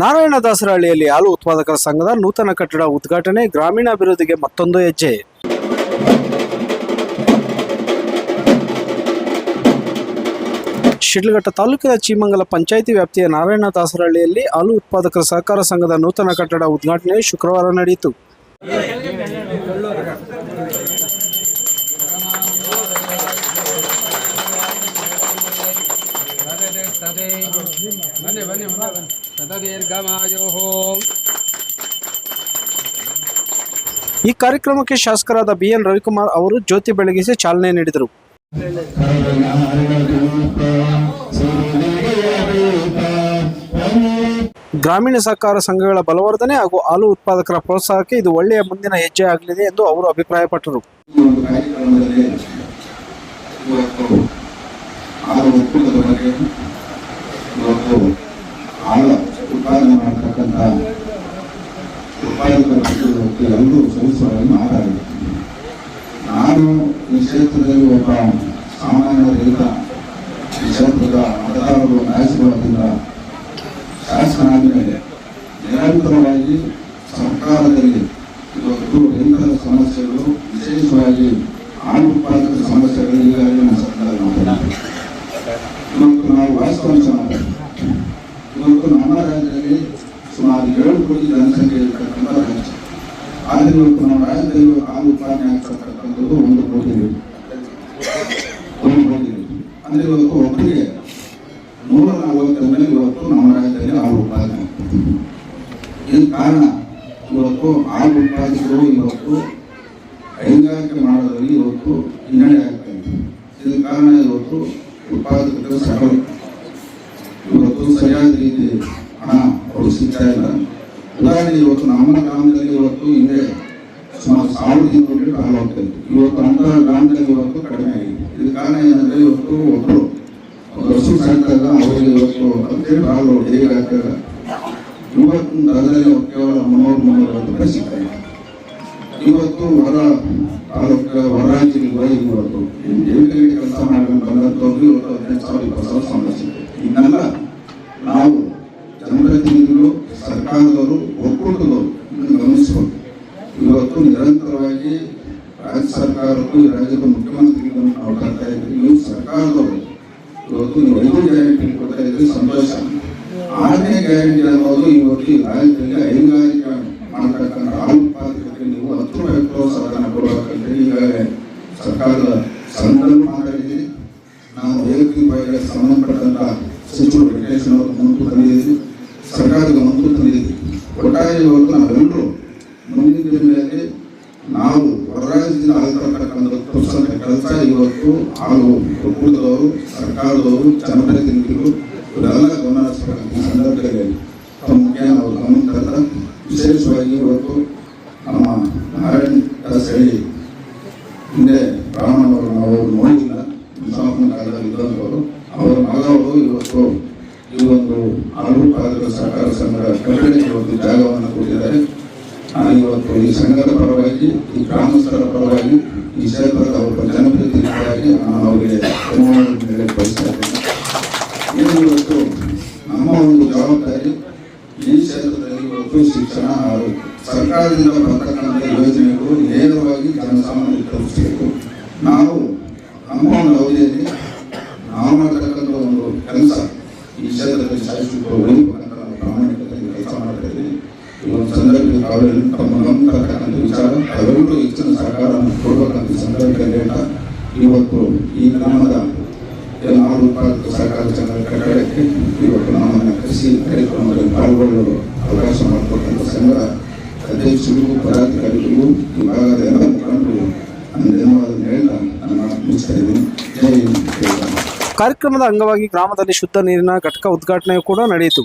ನಾರಾಯಣದಾಸರಹಳ್ಳಿಯಲ್ಲಿ ಹಾಲು ಉತ್ಪಾದಕರ ಸಂಘದ ನೂತನ ಕಟ್ಟಡ ಉದ್ಘಾಟನೆ, ಗ್ರಾಮೀಣಾಭಿವೃದ್ಧಿಗೆ ಮತ್ತೊಂದು ಹೆಜ್ಜೆ. ಶಿಡ್ಲಘಟ್ಟ ತಾಲೂಕಿನ ಚೀಮಂಗಲ ಪಂಚಾಯಿತಿ ವ್ಯಾಪ್ತಿಯ ನಾರಾಯಣ ದಾಸರಹಳ್ಳಿಯಲ್ಲಿ ಹಾಲು ಉತ್ಪಾದಕರ ಸಹಕಾರ ಸಂಘದ ನೂತನ ಕಟ್ಟಡ ಉದ್ಘಾಟನೆ ಶುಕ್ರವಾರ ನಡೆಯಿತು. ಬನ್ನಿ ಬನ್ನಿ ಸದದೀರ್ಘಮಾಯೋ ಈ ಕಾರ್ಯಕ್ರಮಕ್ಕೆ ಶಾಸಕರಾದ ಬಿಎನ್ ರವಿಕುಮಾರ್ ಅವರು ಜ್ಯೋತಿ ಬೆಳಗಿಸಿ ಚಾಲನೆ ನೀಡಿದರು. ಗ್ರಾಮೀಣ ಸಹಕಾರ ಸಂಘಗಳ ಬಲವರ್ಧನೆ ಹಾಗೂ ಹಾಲು ಉತ್ಪಾದಕರ ಪ್ರೋತ್ಸಾಹಕ್ಕೆ ಇದು ಒಳ್ಳೆಯ ಮುಂದಿನ ಹೆಜ್ಜೆ ಆಗಲಿದೆ ಎಂದು ಅವರು ಅಭಿಪ್ರಾಯಪಟ್ಟರು. ಕಾರ್ಯಕ್ರಮದಲ್ಲಿ ಇವತ್ತು ಆಳ ಉತ್ಪಾದನೆ ಮಾಡತಕ್ಕಂಥ ಉತ್ಪಾದಕರ ಎಲ್ಲರೂ ಸಲ್ಲಿಸುವುದನ್ನು ಮಾತಾಡಿದರು ನಾನು ಈ ಕ್ಷೇತ್ರದಲ್ಲಿ ಒಬ್ಬ ಸಾಮಾನ್ಯ ರೈತ. ಈ ಕ್ಷೇತ್ರದ ಮತದಾರರು ಆಯ್ಕೆಗೊಳ್ಳೋದ್ರಿಂದ ಶಾಸಕನಾದ ಮೇಲೆ ನಿರಂತರವಾಗಿ ಸರ್ಕಾರದಲ್ಲಿ ಇವತ್ತು ರೈತರ ಸಮಸ್ಯೆಗಳು ವಿಶೇಷವಾಗಿ ಹಾಲು ಉತ್ಪಾದಕರ ಸಮಸ್ಯೆಗಳು ಈಗಾಗಲೇ ನಮ್ಮ ಸರ್ಕಾರ ಮಾತಾಡಿದೆ ಇವತ್ತು ನಾವು ವಾಸ್ತವಾಂಶ ಇವತ್ತು ನಮ್ಮ ರಾಜ್ಯದಲ್ಲಿ ಸುಮಾರು ಏಳು ಕೋಟಿ ಜನಸಂಖ್ಯೆ ಇರತಕ್ಕಂಥ ರಾಜ್ಯ. ಆದರೆ ಇವತ್ತು ನಮ್ಮ ರಾಜ್ಯದಲ್ಲಿ ಹಾಲು ಉತ್ಪಾದನೆ ಆಗ್ತಕ್ಕಂಥದ್ದು ಒಂದು ಕೋಟಿ. ಒಂದು ಕೋಟಿ ಅಂದ್ರೆ ಇವತ್ತು ಒಬ್ಬರಿಗೆ ನೂರ ನಲವತ್ತರ ಮೇಲೆ ಇವತ್ತು ನಮ್ಮ ರಾಜ್ಯದಲ್ಲಿ ಹಾಲು ಉತ್ಪಾದನೆ ಆಗ್ತದೆ ಇದಕ್ಕೆ ಕಾರಣ? ಇವತ್ತು ಹಾಲು ಉತ್ಪಾದಕರು ಇವತ್ತು ಹೈನುಗಾರಿಕೆ ಮಾಡೋದ್ರಲ್ಲಿ ಇವತ್ತು ಹಿನ್ನಡೆ ಆಗ್ತಾ ಇದೆ. ಇದಕ್ಕೆ ಕಾರಣ ಇವತ್ತು ಉತ್ಪಾದಕರ ಇವತ್ತು ಸರಿಯಾದ ರೀತಿ ಹಣ ಅವರು ಸಿಗ್ತಾ ಇಲ್ಲ ಇವತ್ತು ನಮ್ಮ ಗ್ರಾಮದಲ್ಲಿ ಇವತ್ತು ಹಿಂದೆ ಸುಮಾರು ಸಾವಿರದ ಇನ್ನೂರು ಲೀಟರ್ ಹಾಲು ಇತ್ತು ಇವತ್ತು ಅಂತ ಗ್ರಾಮದಲ್ಲಿ ಇವತ್ತು ಕಡಿಮೆ ಆಗಿದೆ ಇದಕ್ಕೆ ಕಾರಣ ಇವತ್ತು ಒಬ್ಬರು ಹಸು ಇವತ್ತು ಹಾಲು ಡೈರಿ ಹಾಕಿದಾಗ ಇವತ್ತು ಅದರಲ್ಲಿ ಕೇವಲ ಮುನ್ನೂರು ಸಿಗ್ತಾ ಇದೆ ಇವತ್ತು ಹೊರ ತಾಲೂಕು ಹೊರ ಹೋಗಿ ಇವತ್ತು ಬಂದಂಥವ್ರು ಇವತ್ತು ಹದಿನೈದು ಸಾವಿರ, ಇಪ್ಪತ್ತು ಸಾವಿರ ಸಂಬಳ ಸಿಗ್ತದೆ ಇದನ್ನೆಲ್ಲ ನಾವು ಜನಪ್ರತಿನಿಧಿಗಳು, ಸರ್ಕಾರದವರು, ಒಕ್ಕೂಟದವರು ಗಮನಿಸಬೇಕು ಇವತ್ತು ನಿರಂತರವಾಗಿ ರಾಜ್ಯ ಸರ್ಕಾರಕ್ಕೂ ಈ ರಾಜ್ಯದ ಮುಖ್ಯಮಂತ್ರಿಗಳು ನಾವು ಕರ್ತಾ ಇದ್ದೀವಿ. ನೀವು ಸರ್ಕಾರದವರು ಇವತ್ತು ನೀವು ಐದು ಗ್ಯಾರಂಟಿ ಕೊಡ್ತಾ ಇದ್ರಿ ಸಂತೋಷ. ಆರನೇ ಗ್ಯಾರಂಟಿ ಅನ್ನೋದು ಇವತ್ತು ರಾಜ್ಯದಲ್ಲಿ ಹೈನುಗಾರಿಕೆ ಮಾಡತಕ್ಕಂಥ ಹಾಲು ನೀವು ಹತ್ತು ರೂಪಾಯಿ ಸಾಧನ ಕೊಡಬೇಕಂದ್ರೆ ಈಗಾಗಲೇ ಸರ್ಕಾರದ ಸಂದರ್ಭ ಮಾತಾಡಿದ್ದೀರಿ ನಾವು ಸಂಬಂಧಪಟ್ಟಂತಹ ಸಂಬಂಧಪಟ್ಟಂತ ಸಚಿವರು ವೆಂಕಟೇಶ್ ಅವರು ಮುಂದೆ ತಂದಿದ್ದೀವಿ ಸರ್ಕಾರದ ಮುಂದೆ ತಂದಿದ್ದೀವಿ ಒಟ್ಟಾರೆ ಇವತ್ತು ನಾವೆಲ್ಲರೂ ಮುಂದಿನ ದಿನಗಳಲ್ಲಿ ನಾವು ಹೊರರಾಜ್ಯದಿಂದ ಆಗತಕ್ಕಂಥ ಪ್ರೋತ್ಸಾಹ ಕೆಲಸ ಇವತ್ತು ಹಾಗೂ ಒಕ್ಕೂಟದವರು ಸರ್ಕಾರದವರು, ಜನಪ್ರತಿನಿಧಿಗಳು ಇವರೆಲ್ಲ ಗಮನ ಈ ಸಂದರ್ಭದಲ್ಲಿ ತಮಗೆ ನಾವು ಗಮನ ವಿಶೇಷವಾಗಿ ಇವತ್ತು ನಮ್ಮ ನಾರಾಯಣ ದಾಸಹಳ್ಳಿ ಹಿಂದೆ ರಾಮನವರು ನಾವು ನೋಡಿಲ್ಲ ಮುಸಾಫನ ಕಾಲದಲ್ಲಿ ಇದ್ದಂಥವರು ಅವರ ಮಗವರು ಇವತ್ತು ಈ ಒಂದು ಹಾಲು ಉತ್ಪಾದಕರ ಸಹಕಾರ ಸಂಘದ ಕಟ್ಟಡಕ್ಕೆ ಇವತ್ತು ಜಾಗವನ್ನು ಕೊಟ್ಟಿದ್ದಾರೆ ನಾನು ಇವತ್ತು ಈ ಸಂಘದ ಪರವಾಗಿ ಈ ಗ್ರಾಮಸ್ಥರ ಪರವಾಗಿ ಈ ಕ್ಷೇತ್ರದ ಒಬ್ಬ ಜನಪ್ರತಿನಿಧಿಯಾಗಿ ನಾನು ಅವರಿಗೆ ಧನ್ಯವಾದ ಬಯಸ್ತಾ ನಮ್ಮ ಒಂದು ಜವಾಬ್ದಾರಿ ಈ ಕ್ಷೇತ್ರದಲ್ಲಿ ಇವತ್ತು ಶಿಕ್ಷಣ ಆರೋಗ್ಯ ಸರ್ಕಾರದಿಂದ ಬರ್ತಕ್ಕಂಥ ಯೋಜನೆಗಳು ನೇರವಾಗಿ ಜನಸಾಮಾನ್ಯರಿಗೆ ತಲುಪಿಸಬೇಕು. ನಾವು ನಮ್ಮ ನಾವು ಒಂದು ಕೆಲಸ ಈ ಕ್ಷೇತ್ರದಲ್ಲಿ ಉಳಿಬೇಕಂತ ನಾವು ಪ್ರಾಮಾಣಿಕತೆಯಿಂದ ಕೆಲಸ ಮಾಡ್ತಾ ಇದ್ದೀವಿ ಈ ಸಂದರ್ಭದಲ್ಲಿ ತಾವೆಲ್ಲ ತಮ್ಮ ಗಮನಿರ್ತಕ್ಕಂಥ ವಿಚಾರ ತಾವೆಲ್ಲರೂ ಹೆಚ್ಚಿನ ಸಹಕಾರ ಕೊಡಬೇಕಂತ ಸಂದರ್ಭದಲ್ಲಿ ಹೇಳ್ತಾ ಇವತ್ತು ಈ ಗ್ರಾಮದ ಉತ್ಪಾದಕ ಸಹಕಾರ ಸಂಘದ ಕಟ್ಟಡಕ್ಕೆ ಇವತ್ತು ನಮ್ಮನ್ನು ಕೃಷಿ ಕಾರ್ಯಕ್ರಮದಲ್ಲಿ ಪಾಲ್ಗೊಳ್ಳಲು ಅವಕಾಶ ಮಾಡಿಕೊಟ್ಟಂಥ ಸಂಘ ಅಧ್ಯಕ್ಷರಿಗೂ ಪದಾಧಿಕಾರಿಗಳಿಗೂ ಈ ಭಾಗದ ಎಲ್ಲ ಮುಖಂಡರು ನನ್ನ ಧನ್ಯವಾದ ಕಾರ್ಯಕ್ರಮದ ಅಂಗವಾಗಿ ಗ್ರಾಮದಲ್ಲಿ ಶುದ್ಧ ನೀರಿನ ಘಟಕ ಉದ್ಘಾಟನೆ ಕೂಡ ನಡೆಯಿತು.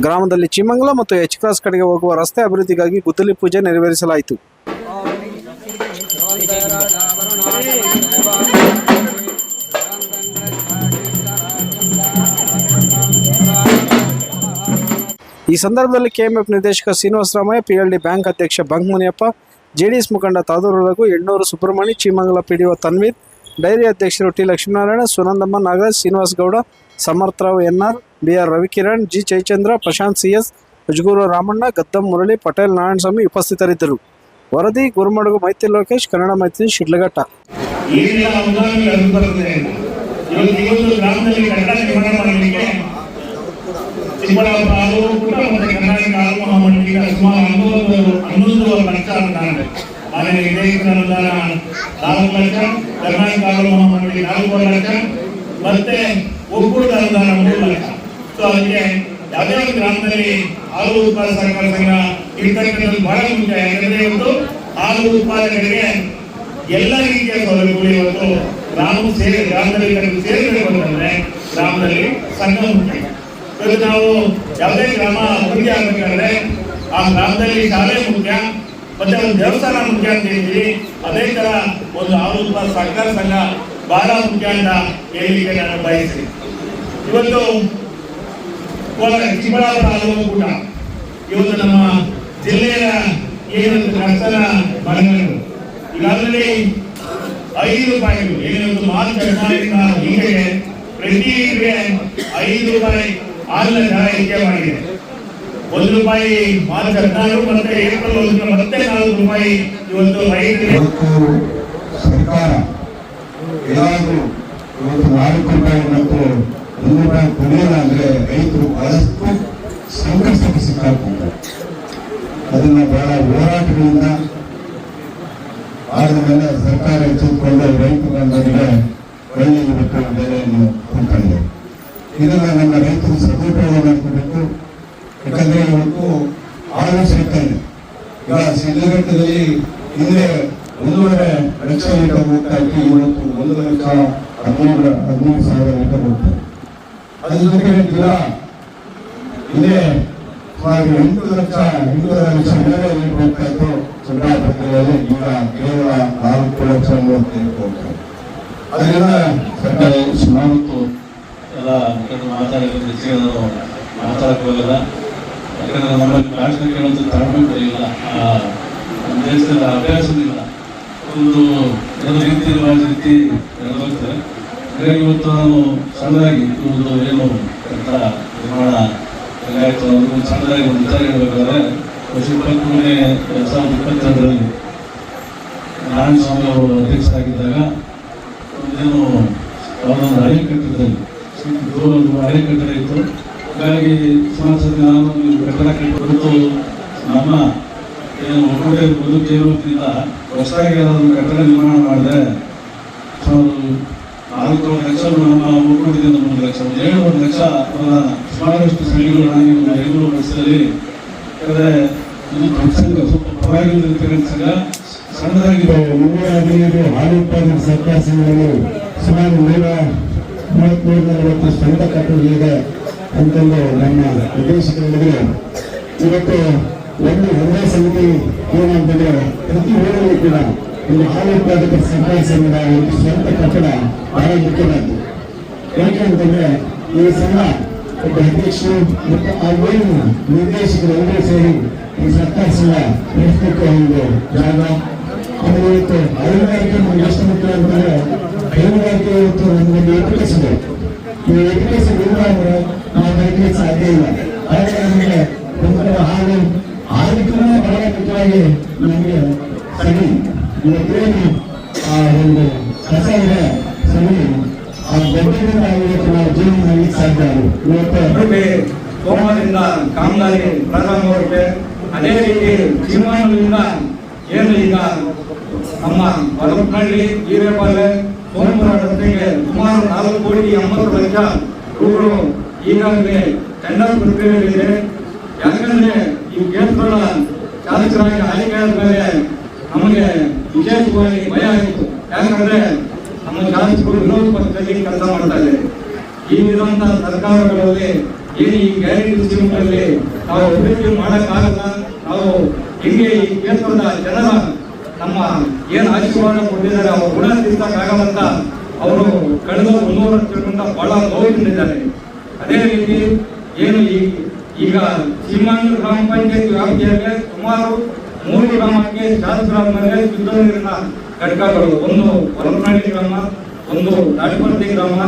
ಗ್ರಾಮದಲ್ಲಿ ಚಿಮಂಗ್ಲ ಮತ್ತು ಎಚ್ ಕ್ರಾಸ್ ಕಡೆಗೆ ಹೋಗುವ ರಸ್ತೆ ಅಭಿವೃದ್ಧಿಗಾಗಿ ಗುತ್ತಲಿ ಪೂಜೆ ನೆರವೇರಿಸಲಾಯಿತು. ಈ ಸಂದರ್ಭದಲ್ಲಿ ಕೆಎಂಎಫ್ ನಿರ್ದೇಶಕ ಶ್ರೀನಿವಾಸರಾಮಯ್ಯ ಪಿಎಲ್ಡಿ ಬ್ಯಾಂಕ್ ಅಧ್ಯಕ್ಷ ಬಂಕ್ ಮುನಿಯಪ್ಪ ಜೆಡಿಎಸ್ ಮುಖಂಡ ತಾದೂರು ರಘು, ಎಣ್ಣೂರು ಸುಬ್ರಹ್ಮಣಿ ಚಿಮಂಗಲ ಒ ತನ್ವೀರ್, ಡೈರಿ ಅಧ್ಯಕ್ಷರು T Lakshminarayana, Sunandamma Nagaraj, Srinivas Gowda, Samartharao B R Ravikiran, G Jayachandra Prashanth C S Hujagur Ramanna, Gaddam Murali, Patel Narayanaswamy ಉಪಸ್ಥಿತರಿದ್ದರು. ವರದಿ, ಗುರುಮಡಗು, ಮೈತ್ರಿ ಲೋಕೇಶ್, ಕನ್ನಡ ಮೈತ್ರಿ, ಶಿಡ್ಲಘಟ್ಟ. ಚಿಕ್ಕಬಳ್ಳಾಪುರ ಹಾಗೂ ಕರ್ನಾಟಕ ಮಾನ್ಯ ನಿರ್ದೇಶಕರ ಅನುದಾನ ನಾಲ್ಕು ಲಕ್ಷ ಕರ್ನಾಟಕ ಹಾಗೂ ಮಹಾಮಂಡಲಿ ನಾಲ್ಕೂವರೆ ಲಕ್ಷ ಮತ್ತೆ ಒಕ್ಕೂಟದ ಅನುದಾನ ಮೂರು ಲಕ್ಷ ಸೊ ಅದಕ್ಕೆ ಒಂದು ಗ್ರಾಮದಲ್ಲಿ ಹಾಲು ಉತ್ಪಾದಕ ಸಹಕಾರ ಸಂಘ ಇರ್ತಕ್ಕಂಥದ್ದು ಬಹಳ ಮುಖ್ಯ ಯಾಕಂದ್ರೆ ಇವತ್ತು ಹಾಲು ಉತ್ಪಾದಕರಿಗೆ ಎಲ್ಲ ರೀತಿಯ ಸೌಲಭ್ಯಗಳು ಇವತ್ತು ಗ್ರಾಮ ಸೇರಿ ಗ್ರಾಮದಲ್ಲಿ ಕರೆದು ಸೇರಬೇಕು ಅಂತಂದ್ರೆ ಗ್ರಾಮದಲ್ಲಿ ಸಂಘ ಮುಖ್ಯ ಇವತ್ತು ನಾವು ಯಾವುದೇ ಗ್ರಾಮ ಅಭಿವೃದ್ಧಿ ಆಗಬೇಕಾದ್ರೆ ಆ ಗ್ರಾಮದಲ್ಲಿ ಶಾಲೆ ಮುಖ್ಯ ಮತ್ತೆ ಒಂದು ದೇವಸ್ಥಾನ ಮುಖ್ಯ ಅಂತ ಹೇಳ್ತೀವಿ ಅದೇ ತರ ಒಂದು ಆರು ಉತ್ಪಾದಕ ಸಹಕಾರ ಸಂಘ ಬಹಳ ಮುಖ್ಯ ಅಂತ ಹೇಳಲಿಕ್ಕೆ ನಾನು ಬಯಸ್ತೀನಿ. ಇವತ್ತು ಕೋಲಾರ, ಚಿಕ್ಕಬಳ್ಳಾಪುರ ಹಾಲು ಕೂಡ ಇವತ್ತು ನಮ್ಮ ಜಿಲ್ಲೆಯ ಏನೊಂದು ಕರ್ತನ ಮರಗಳು. ಈಗಾಗಲೇ ಐದು ರೂಪಾಯಿಗಳು. ಏನೊಂದು ಮಾರ್ಚ್ ಹದಿನಾರರಿಂದ ಈಚೆಗೆ ಪ್ರತಿ ಐದು ರೂಪಾಯಿ ಹಾಲಿನ ದರ ಮಾಡಿದೆ. ಒಂದು ರೂಪಾಯಿ ಮಾರ್ಚ್ ಹದಿನಾರು ಮತ್ತೆ ಏಪ್ರಿಲ್ ಒಂದು ಮತ್ತೆ ನಾಲ್ಕು ರೂಪಾಯಿ ಇವತ್ತು ರೈತರಿಗೆ ಸರ್ಕಾರ ಏನಾದರೂ ಇವತ್ತು ನಾಲ್ಕು ರೂಪಾಯಿ ಮತ್ತು ಒಂದು ರೂಪಾಯಿ ಅಂದ್ರೆ ರೈತರು ಬಹಳಷ್ಟು ಸಂಕಷ್ಟಕ್ಕೆ ಸಿಕ್ಕಾಕೊಂಡ್ರು ಅದನ್ನ ಬಹಳ ಹೋರಾಟಗಳಿಂದ ಆದ ಮೇಲೆ ಸರ್ಕಾರ ಎಚ್ಚೆತ್ತುಕೊಂಡು ರೈತ ಬಂಧುಗಳಿಗೆ ಒಳ್ಳೆಯ ಬೆಲೆಯನ್ನು ಕೊಡ್ತಾರೆ ಇದನ್ನ ನಮ್ಮ ರೈತರು ಸದುಪಯೋಗ ಯಾಕಂದ್ರೆ ಇವತ್ತು ಆಡಳಿತ ಸಿಗ್ತಾ ಇದೆ ಈಗ ಶಿಡ್ಲಘಟ್ಟದಲ್ಲಿ ಹಿಂದೆ ಒಂದೂವರೆ ಲಕ್ಷ ಲೀಟರ್ ಹೋಗ್ತಾ ಇತ್ತು, ಇವತ್ತು ಒಂದು ಲಕ್ಷ ಹದಿನೇಳು ಹದಿನೈದು ಸಾವಿರ ಲೀಟರ್ ಹೋಗ್ತಾರೆ ಅದ್ರ ಜೊತೆಗೆ ಗಿಡ ಹಿಂದೆ ಸುಮಾರು ಎಂಟು ಲಕ್ಷ, ಎಂಟೂವರೆ ಲಕ್ಷ ಮೇಲೆ ಲೀಟರ್ ಹೋಗ್ತಾ ಇತ್ತು. ಚಂದ್ರಾಪುರದಲ್ಲಿ ಈಗ ಕೇವಲ ನಾಲ್ಕು ಲಕ್ಷ ಮೂವತ್ತು ಲೀಟರ್ ಹೋಗ್ತಾರೆ ಅದರಿಂದ ಸರ್ಕಾರ ಸುಮಾರು ಎಲ್ಲ ಮುಖಂಡರು ಮಾತಾಡಿದ್ರೆ ಯಾಕಂದ್ರೆ ನಮ್ಮಲ್ಲಿ ಭಾಷಣ ಕೇಳುವಂಥ ತಾಳ್ಮೆ ಕೂಡ ಇಲ್ಲ ದೇಶದಲ್ಲಿ ಅಭ್ಯಾಸವಿಲ್ಲ ಒಂದು ಎಲ್ಲ ರೀತಿ ರಿವಾಜ್ ರೀತಿ ನಡೆದೋಗ್ತದೆ ಹಾಗಾಗಿ ಇವತ್ತು ನಾನು ಸಣ್ಣದಾಗಿ ಒಂದು ಏನು ಅಂತ ನಿರ್ಮಾಣ ಅನ್ನೋದು ಒಂದು ಸಣ್ಣದಾಗಿ ಒಂದು ವಿಚಾರ ಹೇಳಬೇಕಾದ್ರೆ, ವರ್ಷ ಇಪ್ಪತ್ತ್ಮೂರನೇ ಎರಡು ಸಾವಿರದ ಇಪ್ಪತ್ತೆರಡರಲ್ಲಿ ನಾರಾಯಣ ಸ್ವಾಮಿ ಅವರು ಅಧ್ಯಕ್ಷರಾಗಿದ್ದಾಗ ಒಂದೇನು, ಅವರೊಂದು ಅಣೆಕಟ್ಟದಲ್ಲಿ ಒಂದು ಕಟ್ಟಡ ಇತ್ತು. ಹಾಗಾಗಿ ಸುಮಾರು ಸತಿ ನಾನು ಬೆಟ್ಟಕ್ಕೆ ಕಟ್ಟಿಬಿಟ್ಟು ನಮ್ಮ ಏನು ಒಕ್ಕೂಟ ಬದುಕು ಜೀವನದಿಂದ ಹೊಸದಾಗಿ ಅದನ್ನು ಕಟ್ಟಡ ನಿರ್ಮಾಣ ಮಾಡಿದೆ ನಾಲ್ಕೂವರೆ ಲಕ್ಷ ನಮ್ಮ ಒಕ್ಕೂಟದಿಂದ ಮೂರು ಲಕ್ಷ, ಒಂದು ಲಕ್ಷ ಸುಮಾರಷ್ಟು ಸಂಘಗಳು ನಾನು ಒಂದು ಐನೂರು ವರ್ಷದಲ್ಲಿ ಯಾಕಂದರೆ ಇದು ಸಂಘ, ಸ್ವಲ್ಪ ಸಂಘ ಸಣ್ಣದಾಗಿ ಮುನ್ನೂರ ಹದಿನೈದು ಹಾಲು ಉತ್ಪಾದನಾ ಸಹಕಾರ ಸುಮಾರು ನೂರ ಮೂವತ್ತ್ಮೂರು ನಲವತ್ತು ಸ್ವಂತ ಕಟ್ಟಡಗಳಿದೆ. ಅಂತಂದು ನಮ್ಮ ಉದ್ದೇಶಗಳಿದ್ರೆ ಇವತ್ತು ಒಂದು ಒಂದೇ ಸಮಿತಿ ಏನಂತಂದ್ರೆ ಪ್ರತಿ ಊರಲ್ಲಿ ಕೂಡ ಒಂದು ಹಾಲು ಸಂಘದ ಒಂದು ಸ್ವಂತ ಕಟ್ಟಡ ಬಹಳ ಮುಖ್ಯವಾದ್ದು ಯಾಕೆ ಅಂತಂದ್ರೆ, ಈ ಸಂಘ ಒಬ್ಬ ಅಧ್ಯಕ್ಷರು ಮತ್ತು ಆ ಊರಿನ ನಿರ್ದೇಶಕರೆಲ್ಲರೂ ಸೇರಿ ಈ ಸರ್ಕಾರ ಸಂಘ ನಡೆಸಲಿಕ್ಕೆ ಒಂದು ಜಾಗ. ಆಮೇಲೆ ಇವತ್ತು ಹೈನುಗಾರಿಕೆ ನಮ್ಗೆ ಎಷ್ಟು ಮುಖ್ಯ ಅಂತಂದ್ರೆ ಹೈನುಗಾರಿಕೆ ಇವತ್ತು ನಮಗೆ ಇಲ್ಲ ಅಂದ್ರೆ ನಾವು ಬದುಕಲಿಕ್ಕೆ ಸಾಧ್ಯ ಇಲ್ಲ. ಆದರೆ ನಮಗೆ ಹಾಲಿಗೂ ಬಹಳ ಮುಖ್ಯವಾಗಿ ನಮಗೆ ಸರಿ ಇವತ್ತೇನು ಆ ಒಂದು ಕಸ ಇದೆ, ಸರಿ, ಆ ಗೊಬ್ಬರದಿಂದ ಇವತ್ತು ನಾವು ಜೀವನ ಮಾಡಲಿಕ್ಕೆ ಸಾಧ್ಯ ಇವತ್ತು ಸೋಮವಾರದಿಂದ ಕಾಮಗಾರಿ ಪ್ರಾರಂಭವಾಗುತ್ತೆ ಅದೇ ರೀತಿ ಚಿಮ್ಮಣ್ಣದಿಂದ ಏನು ಈಗ ನಮ್ಮ ಹಿರೇಪಾಲೆ ಸೋಮವಾರ ರಸ್ತೆಗೆ ಸುಮಾರು ನಾಲ್ಕು ಕೋಟಿ ಎಂಬತ್ತು ಲಕ್ಷ ರೂಗಳು ಈಗಾಗಲೇ ಟೆಂಡರ್ ಪ್ರಕ್ರಿಯೆಗಳಿದೆ ಯಾಕಂದ್ರೆ ಈ ಕೇಂದ್ರಗಳ ಶಾಸಕರಾಗಿ ಆಯ್ಕೆಯಾದ ಮೇಲೆ ನಮಗೆ ವಿಶೇಷವಾಗಿ ಭಯ ಆಗಿತ್ತು ಯಾಕಂದ್ರೆ ನಮ್ಮ ಶಾಸಕರು ವಿರೋಧ ಪಕ್ಷದಲ್ಲಿ ಕೆಲಸ ಮಾಡ್ತಾ ಇದ್ದಾರೆ ಈ ವಿಧಂತ ಸರ್ಕಾರಗಳಲ್ಲಿ ಏನು ಈ ಗ್ಯಾರಂಟಿ ಸ್ಕೀಮ್ಗಳಲ್ಲಿ ನಾವು ಅಭಿವೃದ್ಧಿ ಮಾಡೋಕ್ಕಾಗಲ್ಲ. ನಾವು ಹೆಂಗೆ ಈ ಕ್ಷೇತ್ರದ ಜನರ ನಮ್ಮ ಏನು ಆಶೀರ್ವಾದ ಕೊಟ್ಟಿದ್ದಾರೆ, ಅವ್ರ ಗುಣ ತಿರ್ಸಕ್ಕಾಗಲ್ಲ ಅಂತ ಅವರು ಕಳೆದ ಒಂದೂವರೆ ವರ್ಷಗಳಿಂದ ಬಹಳ ನೋವಿಕೊಂಡಿದ್ದಾರೆ ಅದೇ ರೀತಿ ಏನು ಈಗ ಸೀಮಾಂಧ್ರ ಗ್ರಾಮ ಪಂಚಾಯತ್ ವ್ಯಾಪ್ತಿಯಲ್ಲಿ ಸುಮಾರು ಮೂರು ಗ್ರಾಮಕ್ಕೆ ಶಾಸಕ ಮೇಲೆ ಶುದ್ಧ ನೀರಿನ ಘಟಕಗಳು ಒಂದು ಹೊರನಾಡಿ ಗ್ರಾಮ, ಒಂದು ದಾಟಪರ್ತಿ ಗ್ರಾಮ,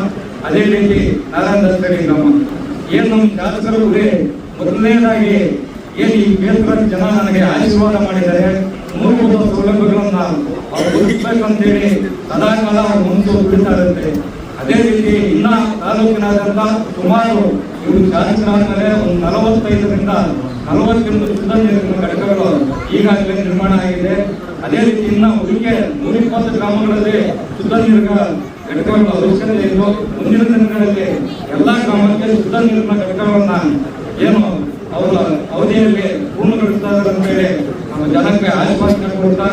ಅದೇ ರೀತಿ ನಾರಾಯಣದರ್ಶಿ ಗ್ರಾಮ. ಏನು ನಮ್ಮ ಶಾಸಕರು ಮೊದಲನೇದಾಗಿ ಏನು ಈ ಕ್ಷೇತ್ರದ ಜನ ನನಗೆ ಆಶೀರ್ವಾದ ಮಾಡಿದ್ದಾರೆ ಮೂಲಭೂತ ಸೌಲಭ್ಯಗಳನ್ನ ಅವ್ರು ಒದಗಿಸ್ಬೇಕಂತೇಳಿ ಸದಾಕಾಲ ಅವ್ರು ಮುಂದೆ ಬಿಡ್ತಾರಂತೆ ಅದೇ ರೀತಿ ಇನ್ನ ತಾಲೂಕಿನಾದ್ಯಂತ ಸುಮಾರು ಇವರು ಶಾಸಕರಾದ್ಮೇಲೆ ಒಂದು ನಲವತ್ತೈದರಿಂದ ನಲವತ್ತೆಂಟು ಶುದ್ಧ ನೀರಿನ ಘಟಕಗಳು ಈಗಾಗಲೇ ನಿರ್ಮಾಣ ಆಗಿದೆ. ಅದೇ ರೀತಿ ಇನ್ನ ಉಳಿಕೆ ನೂರಿಪ್ಪತ್ತು ಗ್ರಾಮಗಳಲ್ಲಿ ಶುದ್ಧ ನೀರಿನ ಘಟಕಗಳ ಅವಶ್ಯಕತೆ ಇದ್ದು ಮುಂದಿನ ದಿನಗಳಲ್ಲಿ ಎಲ್ಲಾ ಗ್ರಾಮಕ್ಕೆ ಶುದ್ಧ ನೀರಿನ ಘಟಕಗಳನ್ನ ಏನು ಅವರ ಅವಧಿಯಲ್ಲಿ ಪೂರ್ಣಗೊಳಿಸ್ತಾರೆ ಅಂತೇಳಿ ನಮ್ಮ ಜನಕ್ಕೆ ಆಶ್ವಾಸನೆ ಕೊಡ್ತಾ